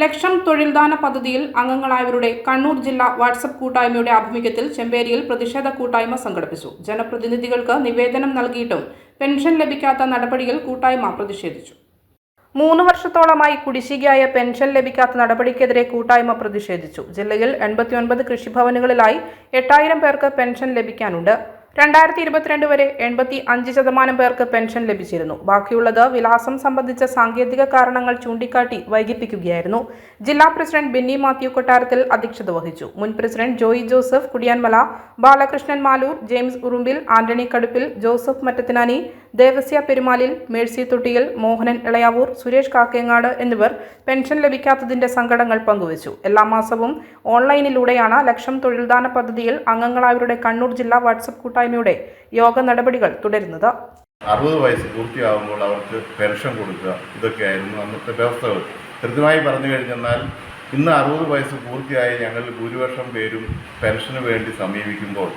ലക്ഷം തൊഴിൽദാന പദ്ധതിയിൽ അംഗങ്ങളായവരുടെ കണ്ണൂർ ജില്ലാ വാട്സപ്പ് കൂട്ടായ്മയുടെ ആഭിമുഖ്യത്തിൽ ചെമ്പേരിയിൽ പ്രതിഷേധ കൂട്ടായ്മ സംഘടിപ്പിച്ചു. ജനപ്രതിനിധികൾക്ക് നിവേദനം നൽകിയിട്ടും പെൻഷൻ ലഭിക്കാത്ത നടപടിയിൽ കൂട്ടായ്മ പ്രതിഷേധിച്ചു. മൂന്ന് വർഷത്തോളമായി കുടിശ്ശികയായ പെൻഷൻ ലഭിക്കാത്ത നടപടിക്കെതിരെ കൂട്ടായ്മ പ്രതിഷേധിച്ചു. ജില്ലയിൽ എൺപത്തിയൊൻപത് കൃഷിഭവനുകളിലായി എട്ടായിരം പേർക്ക് പെൻഷൻ ലഭിക്കാനുണ്ട്. രണ്ടായിരത്തി ഇരുപത്തിരണ്ട് വരെ എൺപത്തി അഞ്ച് ശതമാനം പേർക്ക് പെൻഷൻ ലഭിച്ചിരുന്നു. ബാക്കിയുള്ളത് വിലാസം സംബന്ധിച്ച സാങ്കേതിക കാരണങ്ങൾ ചൂണ്ടിക്കാട്ടി വൈകിപ്പിക്കുകയായിരുന്നു. ജില്ലാ പ്രസിഡന്റ് ബെന്നി മാത്യു കൊട്ടാരത്തിൽ അധ്യക്ഷത വഹിച്ചു. മുൻ president Joy Joseph Kudiyanmala Balakrishnan Maloor James Urumbil Antony Kaduppil Joseph Mattathinani Devasya Perumalil Mercy Thottiyil Mohanan Elayavoor Suresh Kakkengad എന്നിവർ പെൻഷൻ ലഭിക്കാത്തതിന്റെ സങ്കടങ്ങൾ പങ്കുവച്ചു. എല്ലാ മാസവും ഓൺലൈനിലൂടെയാണ് ലക്ഷം തൊഴിൽദാന പദ്ധതിയിൽ അംഗങ്ങളായവരുടെ കണ്ണൂർ ജില്ലാ വാട്സപ്പ് കൂട്ടായ്മയുടെ യോഗ നടപടികൾ തുടരുന്നത്. അറുപത് വയസ്സ് പൂർത്തിയാകുമ്പോൾ അവർക്ക് പെൻഷൻ കൊടുക്കുക ഇതൊക്കെയായിരുന്നു അന്നത്തെ വ്യവസ്ഥകൾ. കൃത്യമായി പറഞ്ഞു കഴിഞ്ഞെന്നാൽ ഇന്ന് അറുപത് വയസ്സ് പൂർത്തിയായ ഞങ്ങൾ ഭൂരിപക്ഷം പേരും പെൻഷന് വേണ്ടി സമീപിക്കുമ്പോൾ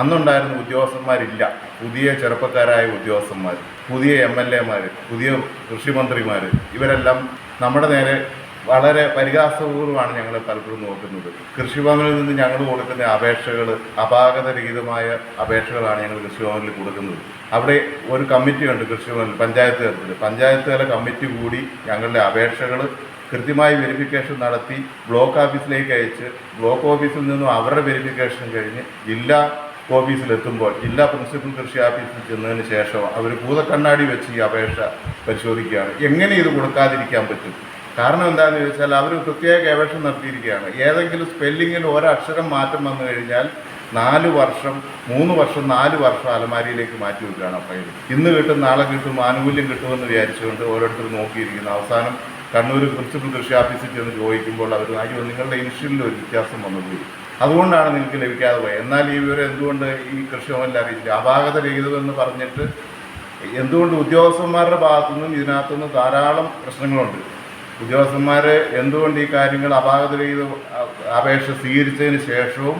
അന്നുണ്ടായിരുന്ന ഉദ്യോഗസ്ഥന്മാരില്ല. പുതിയ ചെറുപ്പക്കാരായ ഉദ്യോഗസ്ഥന്മാർ പുതിയ എം എൽ എമാർ പുതിയ കൃഷിമന്ത്രിമാർ ഇവരെല്ലാം നമ്മുടെ നേരെ വളരെ പരിഹാസപൂർവമാണ് ഞങ്ങൾ പലപ്പോഴും നോക്കുന്നത്. കൃഷിഭവനിൽ നിന്ന് ഞങ്ങൾ കൊടുക്കുന്ന അപേക്ഷകൾ അപാകതരഹിതമായ അപേക്ഷകളാണ് ഞങ്ങൾ കൃഷിഭവനിൽ കൊടുക്കുന്നത്. അവിടെ ഒരു കമ്മിറ്റിയുണ്ട് കൃഷിഭവനിൽ പഞ്ചായത്ത് തലത്തിൽ പഞ്ചായത്ത് തല കമ്മിറ്റി കൂടി ഞങ്ങളുടെ അപേക്ഷകൾ കൃത്യമായി വെരിഫിക്കേഷൻ നടത്തി ബ്ലോക്ക് ഓഫീസിലേക്ക് അയച്ച് ബ്ലോക്ക് ഓഫീസിൽ നിന്നും അവരുടെ വെരിഫിക്കേഷൻ കഴിഞ്ഞ് ജില്ലാ ഓഫീസിലെത്തുമ്പോൾ ജില്ലാ പ്രിൻസിപ്പൽ കൃഷി ഓഫീസിൽ ചെന്നതിന് ശേഷം അവർ ഭൂതക്കണ്ണാടി വെച്ച് ഈ അപേക്ഷ പരിശോധിക്കുകയാണ്. എങ്ങനെ ഇത് കൊടുക്കാതിരിക്കാൻ പറ്റും? കാരണം എന്താണെന്ന് ചോദിച്ചാൽ അവർ പ്രത്യേക ഗവേഷണം നടത്തിയിരിക്കുകയാണ്. ഏതെങ്കിലും സ്പെല്ലിങ്ങിൽ ഒരക്ഷരം മാറ്റം വന്നു കഴിഞ്ഞാൽ നാല് വർഷം മൂന്ന് വർഷം നാല് വർഷം അലമാരിയിലേക്ക് മാറ്റി വെക്കുകയാണ് ഫയൽ ഇന്ന് കിട്ടും നാളെ കിട്ടും ആനുകൂല്യം കിട്ടുമെന്ന് വിചാരിച്ചുകൊണ്ട് ഓരോരുത്തർ നോക്കിയിരിക്കുന്നു. അവസാനം കണ്ണൂർ പ്രിൻസിപ്പൽ കൃഷി ഓഫീസിൽ ചെന്ന് ചോദിക്കുമ്പോൾ അവർ അയ്യോ നിങ്ങളുടെ ഇനിഷ്യലിൽ ഒരു വ്യത്യാസം വന്നുപോയി അതുകൊണ്ടാണ് നിങ്ങൾക്ക് ലഭിക്കാതെ പോയത്. എന്നാൽ ഈ വിവരം എന്തുകൊണ്ട് ഈ കൃഷിഭവനിൽ അറിയിച്ചില്ല? അപാകത രഹിതമെന്ന് പറഞ്ഞിട്ട് എന്തുകൊണ്ട് ഉദ്യോഗസ്ഥന്മാരുടെ ഭാഗത്തു ഭാഗത്തുനിന്നും ഇതിനകത്തുനിന്ന് ധാരാളം പ്രശ്നങ്ങളുണ്ട്? ഉദ്യോഗസ്ഥന്മാർ എന്തുകൊണ്ട് ഈ കാര്യങ്ങൾ അപാകത രഹിത അപേക്ഷ സ്വീകരിച്ചതിന് ശേഷവും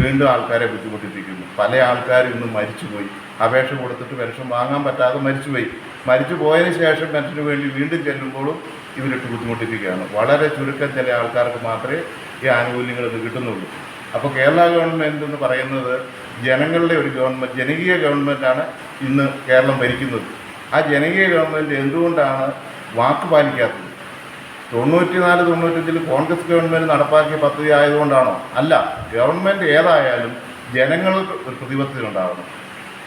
വീണ്ടും ആൾക്കാരെ ബുദ്ധിമുട്ടിപ്പിക്കുന്നു. പല ആൾക്കാരും ഇന്ന് മരിച്ചുപോയി. അപേക്ഷ കൊടുത്തിട്ട് പെൻഷൻ വാങ്ങാൻ പറ്റാതെ മരിച്ചുപോയി. മരിച്ചു പോയതിന് ശേഷം പെൻഷന് വേണ്ടി വീണ്ടും ചെല്ലുമ്പോഴും ഇവരിട്ട് ബുദ്ധിമുട്ടിപ്പിക്കുകയാണ്. വളരെ ചുരുക്കം ചില ആൾക്കാർക്ക് മാത്രമേ ഈ ആനുകൂല്യങ്ങൾ കിട്ടുന്നുള്ളൂ. അപ്പോൾ കേരള ഗവൺമെന്റ് എന്ന് പറയുന്നത് ജനങ്ങളുടെ ഒരു ഗവൺമെന്റ് ജനകീയ ഗവൺമെന്റാണ് ഇന്ന് കേരളം ഭരിക്കുന്നത്. ആ ജനകീയ ഗവൺമെന്റ് എന്തുകൊണ്ടാണ് വാക്ക് പാലിക്കാത്തത്? തൊണ്ണൂറ്റിനാല് തൊണ്ണൂറ്റഞ്ചിൽ കോൺഗ്രസ് ഗവൺമെന്റ് നടപ്പാക്കിയ പദ്ധതി ആയതുകൊണ്ടാണോ? അല്ല ഗവൺമെന്റ് ഏതായാലും ജനങ്ങൾ ഒരു പ്രതിബദ്ധതയുണ്ടാകണം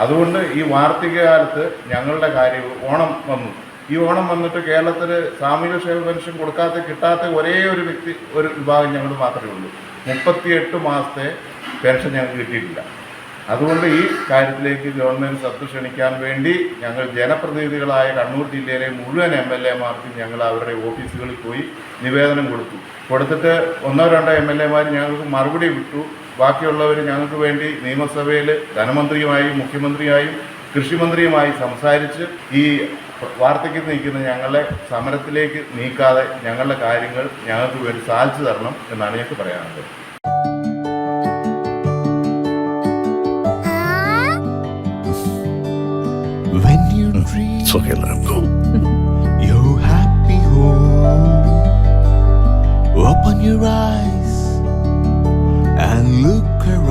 അതുകൊണ്ട് ഈ വാർത്തകാലത്ത് ഞങ്ങളുടെ കാര്യം ഓണം വന്നു. ഈ ഓണം വന്നിട്ട് കേരളത്തിൽ സാമൂഹിക ക്ഷേമ പെൻഷൻ കൊടുക്കാത്ത കിട്ടാത്ത ഒരേ ഒരു വ്യക്തി ഒരു വിഭാഗം ഞങ്ങൾ മാത്രമേ ഉള്ളൂ. മുപ്പത്തിയെട്ട് മാസത്തെ പെൻഷൻ ഞങ്ങൾക്ക് കിട്ടിയിട്ടില്ല. അതുകൊണ്ട് ഈ കാര്യത്തിലേക്ക് ഗവൺമെന്റ് ശ്രദ്ധ ക്ഷണിക്കാൻ വേണ്ടി ഞങ്ങൾ ജനപ്രതിനിധികളായ കണ്ണൂർ ജില്ലയിലെ മുഴുവൻ എം എൽ എമാർക്കും ഞങ്ങൾ അവരുടെ ഓഫീസുകളിൽ പോയി നിവേദനം കൊടുത്തു. കൊടുത്തിട്ട് ഒന്നോ രണ്ടോ എം എൽ എമാർ ഞങ്ങൾക്ക് മറുപടി വിട്ടു. ബാക്കിയുള്ളവർ ഞങ്ങൾക്ക് വേണ്ടി നിയമസഭയിൽ ധനമന്ത്രിയുമായും മുഖ്യമന്ത്രിയായും കൃഷിമന്ത്രിയുമായി സംസാരിച്ച് ഈ വാർത്തയ്ക്ക് നിൽക്കുന്ന ഞങ്ങളെ സമരത്തിലേക്ക് നീക്കാതെ ഞങ്ങളുടെ കാര്യങ്ങൾ ഞങ്ങൾക്ക് വേണ്ടി സാധിച്ചു തരണം എന്നാണ് ഞങ്ങൾക്ക് പറയാനുള്ളത്. When you dream It's okay, let him go. your happy home, open your eyes and look around.